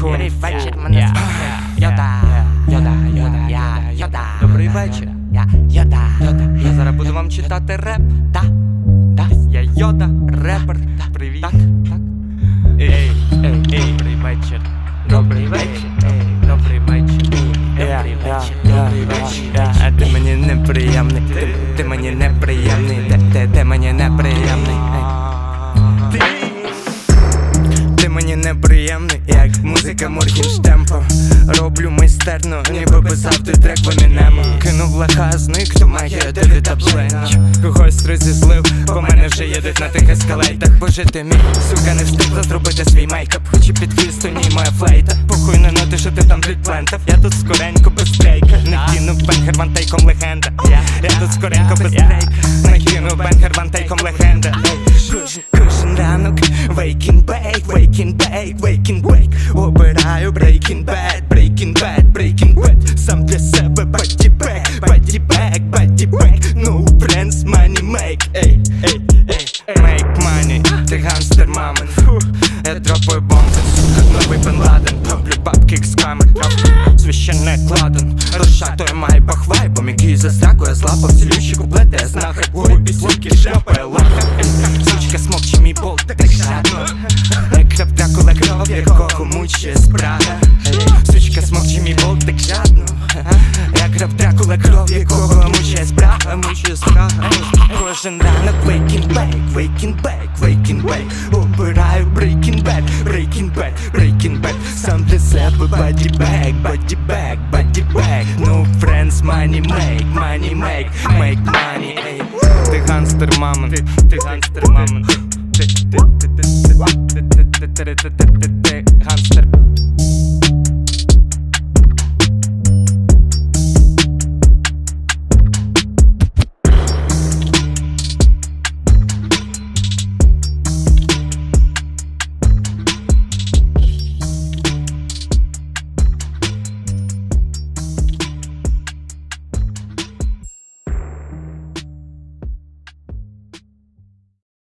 Добрий вечір, мене звати Йода, Йода, Йода, я Йода. Добрий вечір. Я Йода, Йода. Я зараз буду вам читати реп. Да, да, Я Йода, репер. Привіт. так, так. Ей, ей, ей, добрий вечір. Добрий вечір. Добрий вечір. Добрий вечір. Добрий вечір. А ти мені неприємний. Ти, ти мені неприємний. Ти, ти, ти мені неприємний. Неприємний, як музика Моргенштемпо Роблю майстерно, ніби писав ти трек в Емінема. Кинув лаха, зник, то має Девіда Бленч Когось розізлив, по мене вже їдуть на тих ескалейтах. Боже ти мій, сука, не встигла зробити свій мейкап. Хоч і під хвісту, ні моя флейта. Похуй на ноти, що ти там плентав Я тут скоренько без брейка Не кинув бенхер вантейком легенда. Я тут скоренько без брейка bake, waking bake, waking bake Обираю breaking bad, breaking bad, breaking bad Сам для себе body back, body back, body back. No friends, money make, ей, ей, ей Make money, ти ганстер, мамин Я дропаю бомби, новий Бен Ладен Роблю бабки з камер, Священне кладен Розшатує май бахвайбом, який застрякує злапав Цілющі куплети, я знахар Ой, післюки шляпає лаха Сучка смокче Сучка смокче мій болт, так жадно Як крап Дракула кров, якого мучає спрага Мучає спрага Кожен ранок waking back, waking back, waking back Обираю breaking bad, breaking bad, breaking bad Сам для себе body back, body back, body back No friends, money make, money make, make money ей. Ти ганстер, мамин, ти, ти ганстер, мамин Ти, ти, ти, ти, ти, ти, ти, ти, ти, ти, ти, ти, ти,